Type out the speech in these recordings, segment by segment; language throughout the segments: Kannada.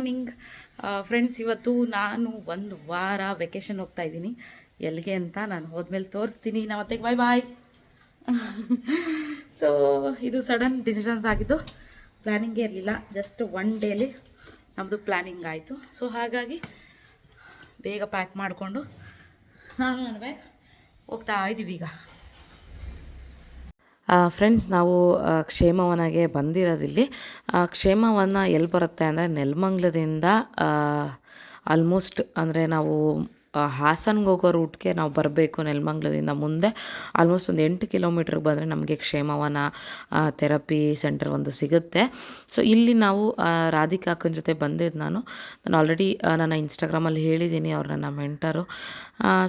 ಮಾರ್ನಿಂಗ್ ಫ್ರೆಂಡ್ಸ್ ಇವತ್ತು ನಾನು ಒಂದು ವಾರ ವೆಕೇಶನ್ ಹೋಗ್ತಾ ಇದ್ದೀನಿ. ಎಲ್ಲಿಗೆ ಅಂತ ನಾನು ಹೋದ್ಮೇಲೆ ತೋರಿಸ್ತೀನಿ. ನಮ್ಮತ್ತೆ ಬಾಯ್ ಬಾಯ್ ಸೊ ಇದು ಸಡನ್ ಡಿಸಿಷನ್ಸ್ ಆಗಿದ್ದು ಪ್ಲ್ಯಾನಿಂಗೇ ಇರಲಿಲ್ಲ. ಜಸ್ಟ್ ಒನ್ ಡೇಲಿ ನಮ್ಮದು ಪ್ಲ್ಯಾನಿಂಗ್ ಆಯಿತು. ಸೊ ಹಾಗಾಗಿ ಬೇಗ ಪ್ಯಾಕ್ ಮಾಡಿಕೊಂಡು ನಾನು ನನ್ನ ಹೋಗ್ತಾ ಇದ್ದೀವಿ ಈಗ ಫ್ರೆಂಡ್ಸ್ ನಾವು ಕ್ಷೇಮವನಗೆ ಬಂದಿರೋದಿಲ್ಲಿ ಕ್ಷೇಮವನ ಎಲ್ಲಿ ಬರುತ್ತೆ ಅಂದರೆ ನೆಲಮಂಗ್ಲದಿಂದ ಆಲ್ಮೋಸ್ಟ್ ಅಂದರೆ ನಾವು ಹಾಸನ್ಗೆ ಹೋಗೋ ರೂಟ್ಗೆ ನಾವು ಬರಬೇಕು ನೆಲಮಂಗ್ಲದಿಂದ ಮುಂದೆ. ಆಲ್ಮೋಸ್ಟ್ ಒಂದು ಎಂಟು ಕಿಲೋಮೀಟ್ರಿಗೆ ಬಂದರೆ ನಮಗೆ ಕ್ಷೇಮವನ ಥೆರಪಿ ಸೆಂಟರ್ ಒಂದು ಸಿಗುತ್ತೆ. ಸೊ ಇಲ್ಲಿ ನಾವು ರಾಧಿಕಾಕನ ಜೊತೆ ಬಂದಿದ್ದು ನಾನು. ನಾನು ಆಲ್ರೆಡಿ ನನ್ನ ಇನ್ಸ್ಟಾಗ್ರಾಮಲ್ಲಿ ಹೇಳಿದ್ದೀನಿ ಅವ್ರು ನನ್ನ ಮೆಂಟರು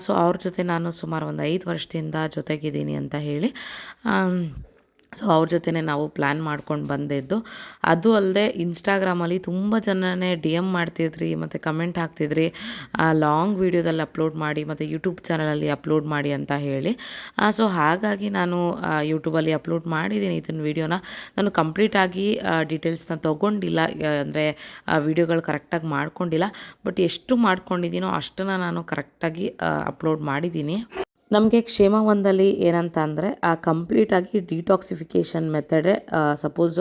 ಸೊ ಅವ್ರ ಜೊತೆ ನಾನು ಸುಮಾರು ಒಂದು ಐದು ವರ್ಷದಿಂದ ಜೊತೆಗಿದ್ದೀನಿ ಅಂತ ಹೇಳಿ. ಸೊ ಅವ್ರ ಜೊತೆನೇ ನಾವು ಪ್ಲ್ಯಾನ್ ಮಾಡ್ಕೊಂಡು ಬಂದಿದ್ದು. ಅದು ಅಲ್ಲದೆ ಇನ್ಸ್ಟಾಗ್ರಾಮಲ್ಲಿ ತುಂಬ ಜನನೇ ಡಿ ಎಂ ಮಾಡ್ತಿದ್ರಿ, ಮತ್ತು ಕಮೆಂಟ್ ಹಾಕ್ತಿದ್ರಿ ಲಾಂಗ್ ವೀಡಿಯೋದಲ್ಲಿ ಅಪ್ಲೋಡ್ ಮಾಡಿ, ಮತ್ತು ಯೂಟ್ಯೂಬ್ ಚಾನಲಲ್ಲಿ ಅಪ್ಲೋಡ್ ಮಾಡಿ ಅಂತ ಹೇಳಿ. ಸೊ ಹಾಗಾಗಿ ನಾನು ಯೂಟ್ಯೂಬಲ್ಲಿ ಅಪ್ಲೋಡ್ ಮಾಡಿದ್ದೀನಿ ಇದನ್ನ ವೀಡಿಯೋನ ನಾನು ಕಂಪ್ಲೀಟಾಗಿ ಡೀಟೇಲ್ಸ್ನ ತೊಗೊಂಡಿಲ್ಲ ಅಂದರೆ ವೀಡಿಯೋಗಳು ಕರೆಕ್ಟಾಗಿ ಮಾಡ್ಕೊಂಡಿಲ್ಲ. ಬಟ್ ಎಷ್ಟು ಮಾಡ್ಕೊಂಡಿದ್ದೀನೋ ಅಷ್ಟನ್ನು ನಾನು ಕರೆಕ್ಟಾಗಿ ಅಪ್ಲೋಡ್ ಮಾಡಿದ್ದೀನಿ. ನಮಗೆ ಕ್ಷೇಮ ಒಂದಲ್ಲಿ ಏನಂತ ಅಂದರೆ ಕಂಪ್ಲೀಟಾಗಿ ಡಿಟಾಕ್ಸಿಫಿಕೇಷನ್ ಮೆಥಡೇ ಸಪೋಸ್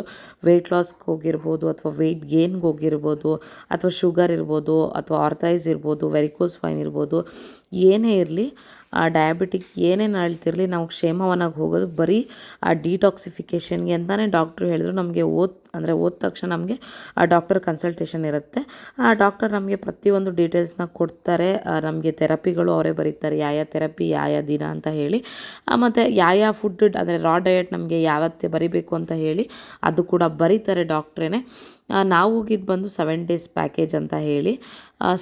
ವೆಯ್ಟ್ ಲಾಸ್ಗೆ ಹೋಗಿರ್ಬೋದು ಅಥವಾ ವೆಯ್ಟ್ ಗೇನ್ಗೆ ಹೋಗಿರ್ಬೋದು ಅಥವಾ ಶುಗರ್ ಇರ್ಬೋದು ಅಥವಾ ಆರ್ಥೈಸ್ ಇರ್ಬೋದು ವೆರಿಕೋಸ್ ಫೈನ್ ಇರ್ಬೋದು, ಏನೇ ಇರಲಿ ಡಯಾಬಿಟಿಕ್ ಏನೇನು ಅಳ್ತಿರಲಿ ನಾವು ಕ್ಷೇಮವನ್ನಾಗಿ ಹೋಗೋದು ಬರೀ ಆ ಡಿಟಾಕ್ಸಿಫಿಕೇಷನ್ಗೆ ಅಂತಲೇ ಡಾಕ್ಟ್ರು ಹೇಳಿದ್ರು. ನಮಗೆ ಓದ್, ಅಂದರೆ ಓದ್ ತಕ್ಷಣ ನಮಗೆ ಆ ಡಾಕ್ಟರ್ ಕನ್ಸಲ್ಟೇಷನ್ ಇರುತ್ತೆ. ಆ ಡಾಕ್ಟರ್ ನಮಗೆ ಪ್ರತಿಯೊಂದು ಡೀಟೇಲ್ಸ್ನ ಕೊಡ್ತಾರೆ. ನಮಗೆ ಥೆರಪಿಗಳು ಅವರೇ ಬರೀತಾರೆ. ಯಾವ ಥೆರಪಿ ಯಾವ ದಿನ ಅಂತ ಹೇಳಿ. ಮತ್ತು ಯಾವ ಫುಡ್ ಅಂದರೆ ರಾ ಡಯಟ್ ನಮಗೆ ಯಾವತ್ತೇ ಬರಿಬೇಕು ಅಂತ ಹೇಳಿ ಅದು ಕೂಡ ಬರೀತಾರೆ ಡಾಕ್ಟ್ರೇನೆ ನಾವು ಹೋಗಿದ್ದು ಬಂದು ಸೆವೆನ್ ಡೇಸ್ ಪ್ಯಾಕೇಜ್ ಅಂತ ಹೇಳಿ.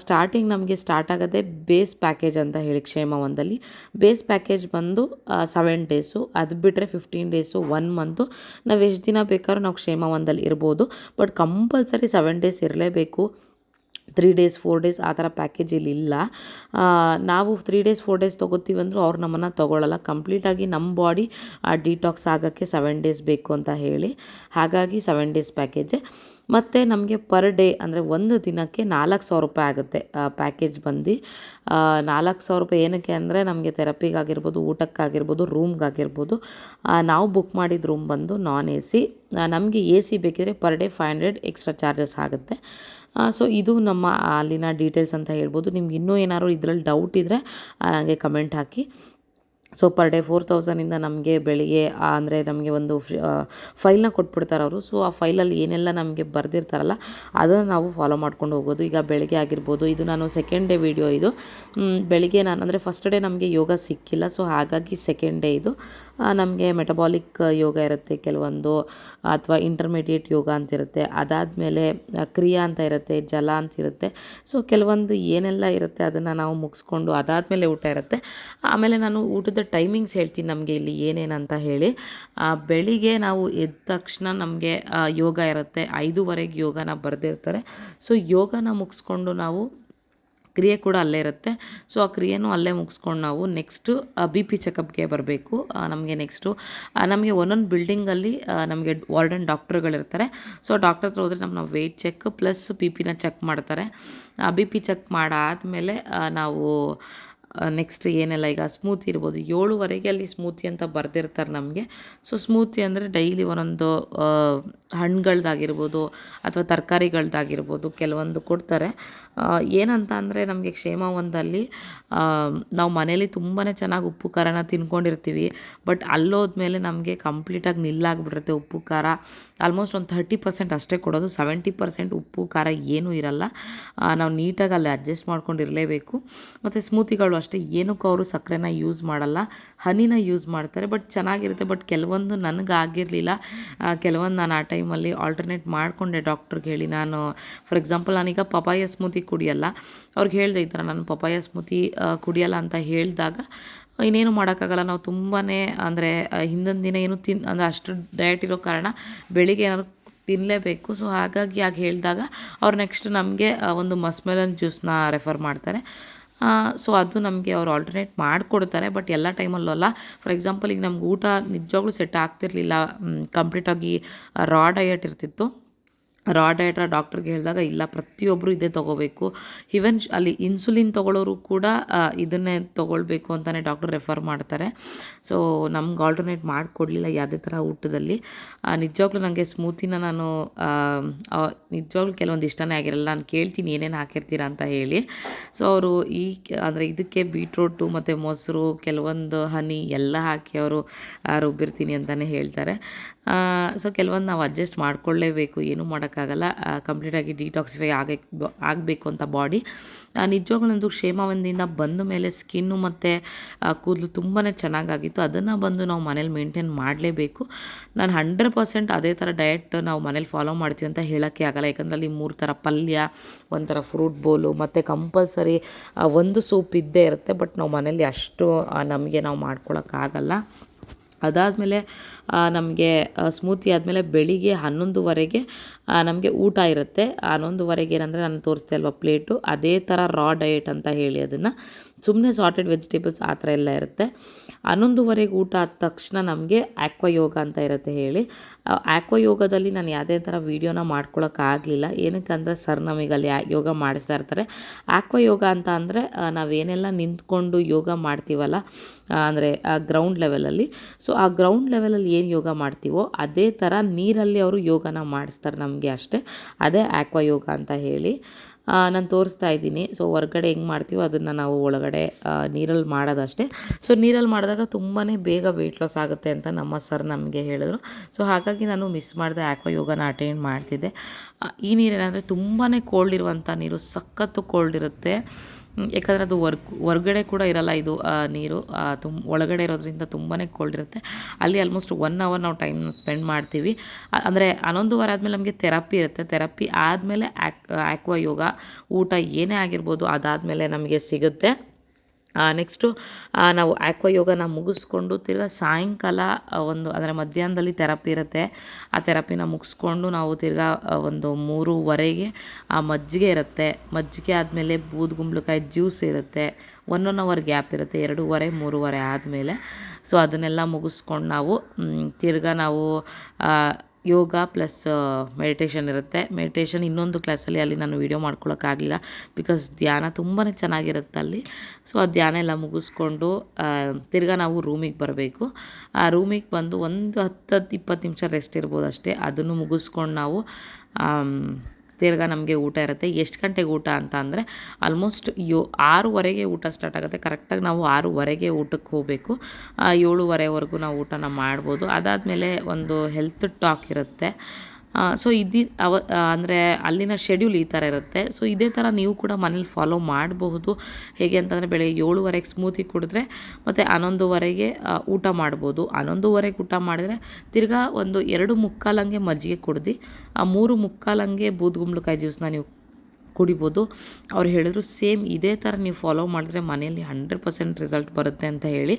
ಸ್ಟಾರ್ಟಿಂಗ್ ನಮಗೆ ಸ್ಟಾರ್ಟ್ ಆಗೋದೇ ಬೇಸ್ ಪ್ಯಾಕೇಜ್ ಅಂತ ಹೇಳಿ ಕ್ಷೇಮವನದಲ್ಲಿ ಬೇಸ್ ಪ್ಯಾಕೇಜ್ ಬಂದು ಸೆವೆನ್ ಡೇಸು ಅದು ಬಿಟ್ಟರೆ ಫಿಫ್ಟೀನ್ ಡೇಸು ಒನ್ ಮಂತು ನಾವು ಎಷ್ಟು ದಿನ ಬೇಕಾದ್ರೂ ನಾವು ಕ್ಷೇಮವನದಲ್ಲಿ ಇರ್ಬೋದು. ಬಟ್ ಕಂಪಲ್ಸರಿ ಸೆವೆನ್ ಡೇಸ್ ಇರಲೇಬೇಕು. ತ್ರೀ ಡೇಸ್ ಫೋರ್ ಡೇಸ್ ಆ ಥರ ಪ್ಯಾಕೇಜ್ ಇಲ್ಲಿ ಇಲ್ಲ. ನಾವು ತ್ರೀ ಡೇಸ್ ಫೋರ್ ಡೇಸ್ ತೊಗೋತೀವಿ ಅಂದರೂ ಅವ್ರು ನಮ್ಮನ್ನು ತೊಗೊಳ್ಳಲ್ಲ ಕಂಪ್ಲೀಟಾಗಿ ನಮ್ಮ ಬಾಡಿ ಡಿಟಾಕ್ಸ್ ಆಗೋಕ್ಕೆ ಸೆವೆನ್ ಡೇಸ್ ಬೇಕು ಅಂತ ಹೇಳಿ. ಹಾಗಾಗಿ ಸೆವೆನ್ ಡೇಸ್ ಪ್ಯಾಕೇಜೆ ಮತ್ತು ನಮಗೆ ಪರ್ ಡೇ ಅಂದರೆ ಒಂದು ದಿನಕ್ಕೆ ನಾಲ್ಕು ಸಾವಿರ ರೂಪಾಯಿ ಆಗುತ್ತೆ ಪ್ಯಾಕೇಜ್ ಬಂದು. ನಾಲ್ಕು ಸಾವಿರ ರೂಪಾಯಿ ಏನಕ್ಕೆ ಅಂದರೆ ನಮಗೆ ಥೆರಪಿಗಾಗಿರ್ಬೋದು ಊಟಕ್ಕಾಗಿರ್ಬೋದು ರೂಮ್ಗಾಗಿರ್ಬೋದು ನಾವು ಬುಕ್ ಮಾಡಿದ ರೂಮ್ ಬಂದು ನಾನ್ ಎ ಸಿ ನಮಗೆ ಎ ಸಿ ಬೇಕಿದ್ರೆ per day five hundred extra charges ಆಗುತ್ತೆ. ಸೊ ಇದು ನಮ್ಮ ಅಲ್ಲಿನ ಡೀಟೇಲ್ಸ್ ಅಂತ ಹೇಳ್ಬೋದು. ನಿಮ್ಗೆ ಇನ್ನೂ ಏನಾದ್ರು ಇದರಲ್ಲಿ ಡೌಟ್ ಇದ್ದರೆ ನನಗೆ ಕಮೆಂಟ್ ಹಾಕಿ. ಸೊ ಪರ್ ಡೇ ಫೋರ್ ತೌಸಂಡಿಂದ ನಮಗೆ ಬೆಳಿಗ್ಗೆ ಅಂದರೆ ನಮಗೆ ಒಂದು ಫೈಲ್ನ ಕೊಟ್ಬಿಡ್ತಾರೆ ಅವರು. ಸೊ ಆ ಫೈಲಲ್ಲಿ ಏನೆಲ್ಲ ನಮಗೆ ಬರೆದಿರ್ತಾರಲ್ಲ, ಅದನ್ನು ನಾವು ಫಾಲೋ ಮಾಡ್ಕೊಂಡು ಹೋಗೋದು. ಈಗ ಬೆಳಿಗ್ಗೆ ಆಗಿರ್ಬೋದು, ಇದು ನಾನು ಸೆಕೆಂಡ್ ಡೇ ವಿಡಿಯೋ ಇದು. ಬೆಳಿಗ್ಗೆ ನಾನು, ಅಂದರೆ ಫಸ್ಟ್ ಡೇ ನಮಗೆ ಯೋಗ ಸಿಕ್ಕಿಲ್ಲ. ಸೊ ಹಾಗಾಗಿ ಸೆಕೆಂಡ್ ಡೇ ಇದು. ನಮಗೆ ಮೆಟಬಾಲಿಕ್ ಯೋಗ ಇರುತ್ತೆ ಕೆಲವೊಂದು, ಅಥವಾ ಇಂಟರ್ಮೀಡಿಯೇಟ್ ಯೋಗ ಅಂತ ಇರುತ್ತೆ. ಅದಾದಮೇಲೆ ಕ್ರಿಯಾ ಅಂತ ಇರುತ್ತೆ, ಜಲ ಅಂತ ಇರುತ್ತೆ. ಸೊ ಕೆಲವೊಂದು ಏನೆಲ್ಲ ಇರುತ್ತೆ, ಅದನ್ನು ನಾವು ಮುಗಿಸ್ಕೊಂಡು ಅದಾದಮೇಲೆ ಊಟ ಇರುತ್ತೆ. ಆಮೇಲೆ ನಾನು ಊಟದ ಟೈಮಿಂಗ್ಸ್ ಹೇಳ್ತೀನಿ ನಮಗೆ ಇಲ್ಲಿ ಏನೇನಂತ ಹೇಳಿ. ಆ, ಬೆಳಿಗ್ಗೆ ನಾವು ಎದ್ದ ತಕ್ಷಣ ನಮಗೆ ಯೋಗ ಇರುತ್ತೆ. ಐದೂವರೆಗೆ ಯೋಗನ ಬರೆದಿರ್ತಾರೆ. ಸೊ ಯೋಗನ ಮುಗಿಸ್ಕೊಂಡು ನಾವು ಕ್ರಿಯೆ ಕೂಡ ಅಲ್ಲೇ ಇರುತ್ತೆ. ಸೊ ಆ ಕ್ರಿಯೆನೂ ಅಲ್ಲೇ ಮುಗಿಸ್ಕೊಂಡು ನಾವು ನೆಕ್ಸ್ಟು ಬಿ ಪಿ ಚೆಕಪ್ಗೆ ಬರಬೇಕು. ನಮಗೆ ನೆಕ್ಸ್ಟು ನಮಗೆ ಒಂದೊಂದು ಬಿಲ್ಡಿಂಗಲ್ಲಿ ನಮಗೆ ವಾರ್ಡನ್ ಡಾಕ್ಟ್ರುಗಳಿರ್ತಾರೆ ಸೊ ಡಾಕ್ಟರ್ ಹತ್ರ ಹೋದರೆ ನಮ್ಮ ವೆಯ್ಟ್ ಚೆಕ್ ಪ್ಲಸ್ ಬಿ ಪಿನ ಚೆಕ್ ಮಾಡ್ತಾರೆ. ಬಿ ಪಿ ಚೆಕ್ ಮಾಡಾದಮೇಲೆ ನಾವು ನೆಕ್ಸ್ಟ್ ಏನೆಲ್ಲ ಈಗ ಸ್ಮೂತಿ ಇರ್ಬೋದು. ಏಳುವರೆಗೆ ಅಲ್ಲಿ ಸ್ಮೂತಿ ಅಂತ ಬರೆದಿರ್ತಾರೆ ನಮಗೆ. ಸೊ ಸ್ಮೂತಿ ಅಂದರೆ ಡೈಲಿ ಒಂದೊಂದು ಹಣ್ಣುಗಳ್ದಾಗಿರ್ಬೋದು ಅಥವಾ ತರಕಾರಿಗಳ್ದಾಗಿರ್ಬೋದು ಕೆಲವೊಂದು ಕೊಡ್ತಾರೆ. ಏನಂತ ಅಂದರೆ ನಮಗೆ ಕ್ಷೇಮ ಒಂದಲ್ಲಿ ನಾವು ಮನೇಲಿ ತುಂಬಾ ಚೆನ್ನಾಗಿ ಉಪ್ಪು ಖಾರನ ತಿನ್ಕೊಂಡಿರ್ತೀವಿ, ಬಟ್ ಅಲ್ಲೋದ್ಮೇಲೆ ನಮಗೆ ಕಂಪ್ಲೀಟಾಗಿ ನಿಲ್ಲಾಗ್ಬಿಟ್ಟಿರುತ್ತೆ ಉಪ್ಪು ಖಾರ. ಆಲ್ಮೋಸ್ಟ್ ಒಂದು ಥರ್ಟಿ ಪರ್ಸೆಂಟ್ ಅಷ್ಟೇ ಕೊಡೋದು, ಸೆವೆಂಟಿ ಪರ್ಸೆಂಟ್ ಉಪ್ಪು ಖಾರ ಏನೂ ಇರಲ್ಲ. ನಾವು ನೀಟಾಗಿ ಅಲ್ಲಿ ಅಡ್ಜಸ್ಟ್ ಮಾಡ್ಕೊಂಡಿರಲೇಬೇಕು. ಮತ್ತು ಸ್ಮೂತಿಗಳು ಅಷ್ಟೇ, ಏನಕ್ಕೂ ಅವರು ಸಕ್ಕರೆನ ಯೂಸ್ ಮಾಡಲ್ಲ, ಹನಿನ ಯೂಸ್ ಮಾಡ್ತಾರೆ, ಬಟ್ ಚೆನ್ನಾಗಿರುತ್ತೆ. ಬಟ್ ಕೆಲವೊಂದು ನನಗಾಗಿರಲಿಲ್ಲ. ಕೆಲವೊಂದು ನಾನು ಆ ಟೈಮಲ್ಲಿ ಆಲ್ಟರ್ನೇಟ್ ಮಾಡಿಕೊಂಡೆ ಡಾಕ್ಟ್ರಿಗೆ ಹೇಳಿ ನಾನು ಫಾರ್ ಎಕ್ಸಾಂಪಲ್ ನಾನೀಗ ಪಪಾಯ ಸ್ಮೂತಿ ಕುಡಿಯಲ್ಲ, ಅವ್ರಿಗೆ ಹೇಳ್ದೆ ಈ ಥರ ನಾನು ಪಪಾಯ ಸ್ಮೂತಿ ಕುಡಿಯಲ್ಲ ಅಂತ ಹೇಳಿದಾಗ, ಇನ್ನೇನು ಮಾಡೋಕ್ಕಾಗಲ್ಲ, ನಾವು ತುಂಬಾ ಅಂದರೆ ಹಿಂದಿನ ದಿನ ಏನು ತಿನ್, ಅಂದರೆ ಅಷ್ಟು ಡಯಟ್ ಇರೋ ಕಾರಣ ಬೆಳಿಗ್ಗೆ ಏನಾದ್ರು ತಿನ್ನಲೇಬೇಕು ಸೊ ಹಾಗಾಗಿ ಆಗ ಹೇಳಿದಾಗ, ಅವ್ರು ನೆಕ್ಸ್ಟ್ ನಮಗೆ ಒಂದು ಮಸ್ಮೆಲನ್ ಜ್ಯೂಸ್ನ ರೆಫರ್ ಮಾಡ್ತಾರೆ. ಸೊ ಅದು ನಮಗೆ ಅವ್ರು ಆಲ್ಟರ್ನೇಟ್ ಮಾಡಿಕೊಡ್ತಾರೆ ಬಟ್ ಎಲ್ಲ ಟೈಮಲ್ಲೂ ಅಲ್ಲ ಫಾರ್ ಎಕ್ಸಾಂಪಲ್ ಈಗ ನಮ್ಗೆ ಊಟ ನಿಜವಾಗ್ಲೂ ಸೆಟ್ ಆಗ್ತಿರಲಿಲ್ಲ ಕಂಪ್ಲೀಟಾಗಿ ರಾ ಡಯಟ್ ಇರ್ತಿತ್ತು. ರಾ ಡಯಟ್ರ ಡಾಕ್ಟ್ರಿಗೆ ಹೇಳಿದಾಗ, ಇಲ್ಲ ಪ್ರತಿಯೊಬ್ಬರು ಇದೇ ತೊಗೋಬೇಕು. ಈವನ್ ಅಲ್ಲಿ ಇನ್ಸುಲಿನ್ ತೊಗೊಳ್ಳೋರು ಕೂಡ ಇದನ್ನೇ ತೊಗೊಳ್ಬೇಕು ಅಂತಲೇ ಡಾಕ್ಟರ್ ರೆಫರ್ ಮಾಡ್ತಾರೆ. ಸೊ ನಮ್ಗೆ ಆಲ್ಟರ್ನೇಟ್ ಮಾಡಿಕೊಡ್ಲಿಲ್ಲ ಯಾವುದೇ ಥರ ಊಟದಲ್ಲಿ. ನಿಜವಾಗ್ಲೂ ನನಗೆ ಸ್ಮೂತಿನ ನಾನು ನಿಜವಾಗ್ಲೂ ಕೆಲವೊಂದು ಇಷ್ಟನೇ ಆಗಿರಲ್ಲ. ನಾನು ಕೇಳ್ತೀನಿ ಏನೇನು ಹಾಕಿರ್ತೀರಾ ಅಂತ ಹೇಳಿ. ಸೊ ಅವರು ಈ ಅಂದರೆ ಇದಕ್ಕೆ ಬೀಟ್ರೋಟು ಮತ್ತು ಮೊಸರು, ಕೆಲವೊಂದು ಹನಿ ಎಲ್ಲ ಹಾಕಿ ಅವರು ರುಬ್ಬಿರ್ತೀನಿ ಅಂತಲೇ ಹೇಳ್ತಾರೆ. ಸೊ ಕೆಲವೊಂದು ನಾವು ಅಡ್ಜಸ್ಟ್ ಮಾಡ್ಕೊಳ್ಳೇಬೇಕು. ಏನೂ ಮಾಡೋಕ್ಕಾಗಲ್ಲ. ಕಂಪ್ಲೀಟಾಗಿ ಡಿಟಾಕ್ಸಿಫೈ ಆಗ, ಆಗಬೇಕು ಅಂತ ಬಾಡಿ ನಿಜವಾಗ್ಲೂ ನಂದು ಕ್ಷೇಮವಂದಿಂದ ಬಂದ ಮೇಲೆ ಸ್ಕಿನ್ನು ಮತ್ತು ಕೂದಲು ತುಂಬಾ ಚೆನ್ನಾಗಾಗಿತ್ತು. ಅದನ್ನು ಬಂದು ನಾವು ಮನೇಲಿ ಮೇಂಟೈನ್ ಮಾಡಲೇಬೇಕು. ನಾನು ಹಂಡ್ರೆಡ್ ಪರ್ಸೆಂಟ್ ಅದೇ ಥರ ಡಯಟ್ ನಾವು ಮನೇಲಿ ಫಾಲೋ ಮಾಡ್ತೀವಿ ಅಂತ ಹೇಳೋಕ್ಕೆ ಆಗಲ್ಲ. ಯಾಕಂದರೆ ಅಲ್ಲಿ ಮೂರು ಥರ ಪಲ್ಯ ಒಂಥರ ಫ್ರೂಟ್ ಬೋಲು ಮತ್ತು ಕಂಪಲ್ಸರಿ ಒಂದು ಸೂಪ್ ಇದ್ದೇ ಇರುತ್ತೆ. ಬಟ್ ನಾವು ಮನೇಲಿ ಅಷ್ಟು ನಮಗೆ ನಾವು ಮಾಡ್ಕೊಳಕ್ಕಾಗಲ್ಲ. ಅದಾದಮೇಲೆ ನಮಗೆ ಸ್ಮೂತಿ ಆದಮೇಲೆ ಬೆಳಿಗ್ಗೆ ಹನ್ನೊಂದುವರೆಗೆ ನಮಗೆ ಊಟ ಇರುತ್ತೆ. ಹನ್ನೊಂದುವರೆಗೆ ಏನಂದರೆ ನಾನು ತೋರಿಸ್ದೆ ಅಲ್ವ ಪ್ಲೇಟು. ಅದೇ ಥರ ರಾ ಡಯೆಟ್ ಅಂತ ಹೇಳಿ ಅದನ್ನು. ಸುಮ್ಮನೆ ಸಾರ್ಟೆಡ್ ವೆಜಿಟೇಬಲ್ಸ್ ಆ ಥರ ಎಲ್ಲ ಇರುತ್ತೆ. ಹನ್ನೊಂದುವರೆಗೆ ಊಟ ಆದ ತಕ್ಷಣ ನಮಗೆ ಆ್ಯಕ್ವಾ ಯೋಗ ಅಂತ ಇರುತ್ತೆ ಹೇಳಿ. ಆ್ಯಕ್ವಾ ಯೋಗದಲ್ಲಿ ನಾನು ಯಾವುದೇ ಥರ ವೀಡಿಯೋನ ಏನಕ್ಕೆ ಅಂದರೆ ಸರ್ ನಮಗೆ ಅಲ್ಲಿ ಯೋಗ ಮಾಡಿಸ್ತಾ ಇರ್ತಾರೆ. ಆ್ಯಕ್ವಾ ಯೋಗ ಅಂತ ಅಂದರೆ ನಾವೇನೆಲ್ಲ ನಿಂತ್ಕೊಂಡು ಯೋಗ ಮಾಡ್ತೀವಲ್ಲ ಅಂದರೆ ಗ್ರೌಂಡ್ ಲೆವೆಲಲ್ಲಿ ಸೊ ಆ ಗ್ರೌಂಡ್ ಲೆವೆಲಲ್ಲಿ ಏನು ಯೋಗ ಮಾಡ್ತೀವೋ ಅದೇ ಥರ ನೀರಲ್ಲಿ ಅವರು ಯೋಗನ ಮಾಡಿಸ್ತಾರೆ ನಮಗೆ ಅಷ್ಟೇ. ಅದೇ ಆ್ಯಕ್ವಾ ಯೋಗ ಅಂತ ಹೇಳಿ. ನಾನು ತೋರಿಸ್ತಾ ಇದ್ದೀನಿ. ಸೊ ಹೊರ್ಗಡೆ ಹೆಂಗೆ ಮಾಡ್ತೀವೋ ಅದನ್ನು ನಾವು ಒಳಗಡೆ ನೀರಲ್ಲಿ ಮಾಡೋದಷ್ಟೇ. ಸೊ ನೀರಲ್ಲಿ ಮಾಡಿದಾಗ ತುಂಬಾ ಬೇಗ ವೆಯ್ಟ್ ಲಾಸ್ ಆಗುತ್ತೆ ಅಂತ ನಮ್ಮ ಸರ್ ನಮಗೆ ಹೇಳಿದ್ರು. ಸೊ ಹಾಗಾಗಿ ನಾನು ಮಿಸ್ ಮಾಡಿದೆ ಆ್ಯಕ್ವಾ ಯೋಗನ ಅಟೆಂಡ್ ಮಾಡ್ತಿದ್ದೆ. ಈ ನೀರೇನಂದರೆ ತುಂಬಾ ಕೋಲ್ಡ್ ಇರುವಂಥ ನೀರು, ಸಖತ್ತು ಕೋಲ್ಡ್ ಇರುತ್ತೆ. ಯಾಕಂದರೆ ಅದು ವರ್ಕ್ ಹೊರ್ಗಡೆ ಕೂಡ ಇರಲ್ಲ ಇದು ನೀರು ತುಂಬ ಒಳಗಡೆ ಇರೋದ್ರಿಂದ ತುಂಬಾ ಕೋಲ್ಡ್ ಇರುತ್ತೆ. ಅಲ್ಲಿ ಆಲ್ಮೋಸ್ಟ್ ಒನ್ ಅವರ್ ನಾವು ಟೈಮ್ ಸ್ಪೆಂಡ್ ಮಾಡ್ತೀವಿ. ಅಂದರೆ ಹನ್ನೊಂದು ವಾರ ಆದಮೇಲೆ ನಮಗೆ ಥೆರಪಿ ಇರುತ್ತೆ. ಥೆರಪಿ ಆದಮೇಲೆ ಆ್ಯಕ್ ಆ್ಯಕ್ವಾ ಯೋಗ, ಊಟ ಏನೇ ಆಗಿರ್ಬೋದು ಅದಾದಮೇಲೆ ನಮಗೆ ಸಿಗುತ್ತೆ. ನೆಕ್ಸ್ಟು ನಾವು ಆ್ಯಕ್ವಾ ಯೋಗನ ಮುಗಿಸ್ಕೊಂಡು ತಿರ್ಗ ಸಾಯಂಕಾಲ ಒಂದು ಅಂದರೆ ಮಧ್ಯಾಹ್ನದಲ್ಲಿ ಥೆರಪಿ ಇರುತ್ತೆ. ಆ ಥೆರಪಿನ ಮುಗಿಸ್ಕೊಂಡು ನಾವು ತಿರ್ಗಾ ಒಂದು ಮೂರುವರೆಗೆ ಆ ಮಜ್ಜಿಗೆ ಇರುತ್ತೆ. ಮಜ್ಜಿಗೆ ಆದಮೇಲೆ ಬೂದುಗುಂಬಳಕಾಯಿ ಜ್ಯೂಸ್ ಇರುತ್ತೆ. ಒನ್ ಒನ್ ಅವರ್ ಗ್ಯಾಪ್ ಇರುತ್ತೆ. ಎರಡೂವರೆ, ಮೂರುವರೆ ಆದಮೇಲೆ. ಸೊ ಅದನ್ನೆಲ್ಲ ಮುಗಿಸ್ಕೊಂಡು ನಾವು ತಿರ್ಗ ನಾವು ಯೋಗ ಪ್ಲಸ್ ಮೆಡಿಟೇಷನ್ ಇರುತ್ತೆ. ಮೆಡಿಟೇಷನ್ ಇನ್ನೊಂದು ಕ್ಲಾಸಲ್ಲಿ ಅಲ್ಲಿ ನಾನು ವೀಡಿಯೋ ಮಾಡ್ಕೊಳ್ಳೋಕ್ಕಾಗಲಿಲ್ಲ ಬಿಕಾಸ್ ಧ್ಯಾನ ತುಂಬಾ ಚೆನ್ನಾಗಿರುತ್ತೆ ಅಲ್ಲಿ. ಸೊ ಆ ಧ್ಯಾನ ಎಲ್ಲ ಮುಗಿಸ್ಕೊಂಡು ತಿರ್ಗಾ ನಾವು ರೂಮಿಗೆ ಬರಬೇಕು. ಆ ರೂಮಿಗೆ ಬಂದು ಒಂದು ಹತ್ತು ಹತ್ತು ಇಪ್ಪತ್ತು ನಿಮಿಷ ರೆಸ್ಟ್ ಇರ್ಬೋದು ಅಷ್ಟೇ. ಅದನ್ನು ಮುಗಿಸ್ಕೊಂಡು ನಾವು ತಿರ್ಗಾ ನಮಗೆ ಊಟ ಇರುತ್ತೆ. ಎಷ್ಟು ಗಂಟೆಗೆ ಊಟ ಅಂತ ಅಂದರೆ ಆಲ್ಮೋಸ್ಟ್ ಯೋ ಆರೂವರೆಗೆ ಊಟ ಸ್ಟಾರ್ಟ್ ಆಗುತ್ತೆ. ಕರೆಕ್ಟಾಗಿ ನಾವು ಆರೂವರೆಗೆ ಊಟಕ್ಕೆ ಹೋಗಬೇಕು. ಏಳುವರೆವರೆಗೂ ನಾವು ಊಟನ ಮಾಡ್ಬೋದು. ಅದಾದಮೇಲೆ ಒಂದು ಹೆಲ್ತ್ ಟಾಕ್ ಇರುತ್ತೆ. ಸೊ ಇದ್ದಿ ಅವ ಅಂದರೆ ಅಲ್ಲಿನ ಶೆಡ್ಯೂಲ್ ಈ ಥರ ಇರುತ್ತೆ. ಸೊ ಇದೇ ಥರ ನೀವು ಕೂಡ ಮನೇಲಿ ಫಾಲೋ ಮಾಡಬಹುದು. ಹೇಗೆ ಅಂತಂದರೆ ಬೆಳಗ್ಗೆ ಏಳುವರೆಗೆ ಸ್ಮೂತಿ ಕುಡಿದ್ರೆ ಮತ್ತು ಹನ್ನೊಂದುವರೆಗೆ ಊಟ ಮಾಡ್ಬೋದು. ಹನ್ನೊಂದುವರೆಗೆ ಊಟ ಮಾಡಿದ್ರೆ ತಿರ್ಗಾ ಒಂದು ಎರಡು ಮುಕ್ಕಾಲಂಗೆ ಮಜ್ಜಿಗೆ ಕುಡ್ದು, ಆ, ಮೂರು ಮುಕ್ಕಾಲಂಗೆ ಬೂದುಗುಂಬಳಕಾಯಿ ಜ್ಯೂಸ್ನ ನೀವು ಕುಡಿಬೋದು. ಅವ್ರು ಹೇಳಿದ್ರು, ಸೇಮ್ ಇದೇ ಥರ ನೀವು ಫಾಲೋ ಮಾಡಿದ್ರೆ ಮನೆಯಲ್ಲಿ ಹಂಡ್ರೆಡ್ ಪರ್ಸೆಂಟ್ ರಿಸಲ್ಟ್ ಬರುತ್ತೆ ಅಂತ ಹೇಳಿ.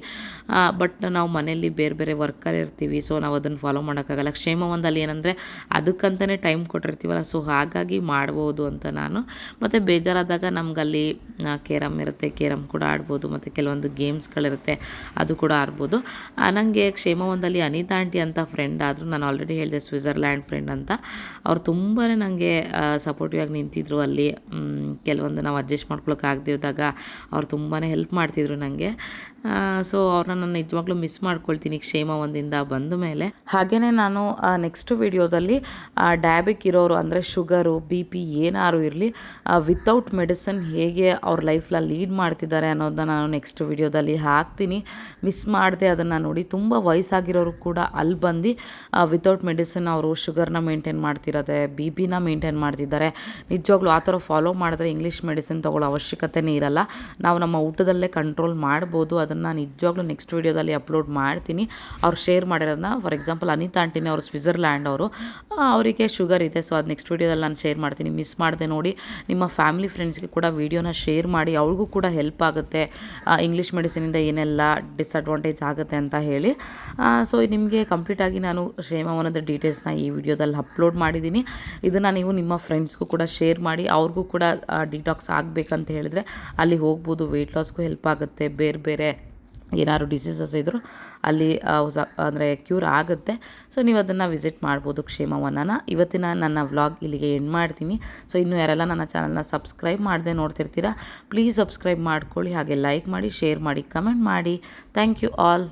ಬಟ್ ನಾವು ಮನೆಯಲ್ಲಿ ಬೇರೆ ಬೇರೆ ವರ್ಕಲ್ಲಿ ಇರ್ತೀವಿ ಸೊ ನಾವು ಅದನ್ನು ಫಾಲೋ ಮಾಡೋಕ್ಕಾಗಲ್ಲ. ಕ್ಷೇಮವಂದಲ್ಲಿ ಏನಂದರೆ ಅದಕ್ಕಂತಲೇ ಟೈಮ್ ಕೊಟ್ಟಿರ್ತೀವಲ್ಲ ಸೊ ಹಾಗಾಗಿ ಮಾಡ್ಬೋದು ಅಂತ ನಾನು. ಮತ್ತು ಬೇಜಾರಾದಾಗ ನಮಗಲ್ಲಿ ಕೇರಮ್ ಇರುತ್ತೆ, ಕೇರಮ್ ಕೂಡ ಆಡ್ಬೋದು, ಮತ್ತು ಕೆಲವೊಂದು ಗೇಮ್ಸ್ಗಳಿರುತ್ತೆ, ಅದು ಕೂಡ ಆಡ್ಬೋದು. ನನಗೆ ಕ್ಷೇಮವೊಂದಲ್ಲಿ ಅನಿತಾ ಆಂಟಿ ಅಂತ ಫ್ರೆಂಡ್ ಆದರೂ. ನಾನು ಆಲ್ರೆಡಿ ಹೇಳಿದೆ ಸ್ವಿಝರ್ಲ್ಯಾಂಡ್ ಫ್ರೆಂಡ್ ಅಂತ. ಅವ್ರು ತುಂಬಾ ನನಗೆ ಸಪೋರ್ಟಿವ್ ಆಗಿ ನಿಂತಿದ್ರು ಅಲ್ಲಿ. ಕೆಲವೊಂದು ನಾವು ಅಡ್ಜಸ್ಟ್ ಮಾಡ್ಕೊಳಕ್ಕೆ ಇದ್ದಾಗ ಅವ್ರು ತುಂಬಾ ಹೆಲ್ಪ್ ಮಾಡ್ತಿದ್ರು ನನಗೆ ಸೊ ಅವ್ರನ್ನ ನಾನು ನಿಜವಾಗ್ಲೂ ಮಿಸ್ ಮಾಡ್ಕೊಳ್ತೀನಿ ಕ್ಷೇಮ ಒಂದಿಂದ ಬಂದ ಮೇಲೆ. ಹಾಗೆಯೇ ನಾನು ನೆಕ್ಸ್ಟ್ ವಿಡಿಯೋದಲ್ಲಿ ಡಯಾಬಿಕ್ ಇರೋರು ಅಂದರೆ ಶುಗರು ಬಿ ಪಿ ಏನಾರು ಇರಲಿ ವಿತೌಟ್ ಮೆಡಿಸನ್ ಹೇಗೆ ಅವ್ರ ಲೈಫ್ನ ಲೀಡ್ ಮಾಡ್ತಿದ್ದಾರೆ ಅನ್ನೋದನ್ನ ನಾನು ನೆಕ್ಸ್ಟ್ ವಿಡಿಯೋದಲ್ಲಿ ಹಾಕ್ತೀನಿ. ಮಿಸ್ ಮಾಡಿದೆ ಅದನ್ನು ನೋಡಿ. ತುಂಬ ವಯಸ್ಸಾಗಿರೋರು ಕೂಡ ಅಲ್ಲಿ ಬಂದು ವಿತೌಟ್ ಮೆಡಿಸಿನ್ ಅವರು ಶುಗರ್ನ ಮೇಂಟೈನ್ ಮಾಡ್ತಿರೋದೆ ಬಿ ಪಿನ ಮೇಂಟೈನ್ ಮಾಡ್ತಿದ್ದಾರೆ. ನಿಜವಾಗ್ಲೂ ಆ ಥರ ಫಾಲೋ ಮಾಡಿದ್ರೆ ಇಂಗ್ಲೀಷ್ ಮೆಡಿಸಿನ್ ತೊಗೊಳ್ಳೋ ಅವಶ್ಯಕತೆನೇ ಇರಲ್ಲ. ನಾವು ನಮ್ಮ ಊಟದಲ್ಲೇ ಕಂಟ್ರೋಲ್ ಮಾಡ್ಬೋದು. ಅದನ್ನು ನಿಜವಾಗ್ಲೂ ನೆಕ್ಸ್ಟ್ ವೀಡಿಯೋದಲ್ಲಿ ಅಪ್ಲೋಡ್ ಮಾಡ್ತೀನಿ. ಅವ್ರು ಶೇರ್ ಮಾಡಿರೋದನ್ನ ಫಾರ್ ಎಕ್ಸಾಂಪಲ್ ಅನಿತಾ ಆಂಟಿನಿ ಅವರು ಸ್ವಿಟ್ಜರ್ಲ್ಯಾಂಡ್ ಅವರು ಅವರಿಗೆ ಶುಗರ್ ಇದೆ. ಸೊ ಅದು ನೆಕ್ಸ್ಟ್ ವೀಡಿಯೋದಲ್ಲಿ ನಾನು ಶೇರ್ ಮಾಡ್ತೀನಿ. ಮಿಸ್ ಮಾಡದೆ ನೋಡಿ. ನಿಮ್ಮ ಫ್ಯಾಮಿಲಿ ಫ್ರೆಂಡ್ಸ್ಗೆ ಕೂಡ ವೀಡಿಯೋನ ಶೇರ್ ಮಾಡಿ ಅವ್ರಿಗೂ ಕೂಡ ಹೆಲ್ಪ್ ಆಗುತ್ತೆ. ಇಂಗ್ಲೀಷ್ ಮೆಡಿಸಿನಿಂದ ಏನೆಲ್ಲ ಡಿಸ್ಅಡ್ವಾಂಟೇಜ್ ಆಗುತ್ತೆ ಅಂತ ಹೇಳಿ. ಸೊ ನಿಮಗೆ ಕಂಪ್ಲೀಟಾಗಿ ನಾನು ಶ್ರೇಮವನದ ಡೀಟೇಲ್ಸ್ನ ಈ ವಿಡಿಯೋದಲ್ಲಿ ಅಪ್ಲೋಡ್ ಮಾಡಿದ್ದೀನಿ. ಇದನ್ನು ನೀವು ನಿಮ್ಮ ಫ್ರೆಂಡ್ಸ್ಗೂ ಕೂಡ ಶೇರ್ ಮಾಡಿ, ಅವ್ರಿಗೂ ಕೂಡ ಡಿಟಾಕ್ಸ್ ಆಗಬೇಕಂತ ಹೇಳಿದ್ರೆ ಅಲ್ಲಿ ಹೋಗ್ಬೋದು. ವೆಯ್ಟ್ ಲಾಸ್ಗೂ ಹೆಲ್ಪ್ ಆಗುತ್ತೆ. ಬೇರೆ ಬೇರೆ ಏನಾದ್ರು ಡಿಸೀಸಸ್ ಇದ್ದರೂ ಅಲ್ಲಿ ಅಂದರೆ ಕ್ಯೂರ್ ಆಗುತ್ತೆ. ಸೊ ನೀವು ಅದನ್ನು ವಿಸಿಟ್ ಮಾಡ್ಬೋದು ಕ್ಷೇಮವನನ. ಇವತ್ತಿನ ನನ್ನ ವ್ಲಾಗ್ ಇಲ್ಲಿಗೆ ಎಂಡ್ ಮಾಡ್ತೀನಿ. ಸೊ ಇನ್ನು ಯಾರೆಲ್ಲ ನನ್ನ ಚಾನಲ್ನ ಸಬ್ಸ್ಕ್ರೈಬ್ ಮಾಡದೆ ನೋಡ್ತಿರ್ತೀರಾ ಪ್ಲೀಸ್ ಸಬ್ಸ್ಕ್ರೈಬ್ ಮಾಡ್ಕೊಳ್ಳಿ. ಹಾಗೆ ಲೈಕ್ ಮಾಡಿ ಶೇರ್ ಮಾಡಿ ಕಮೆಂಟ್ ಮಾಡಿ. Thank you all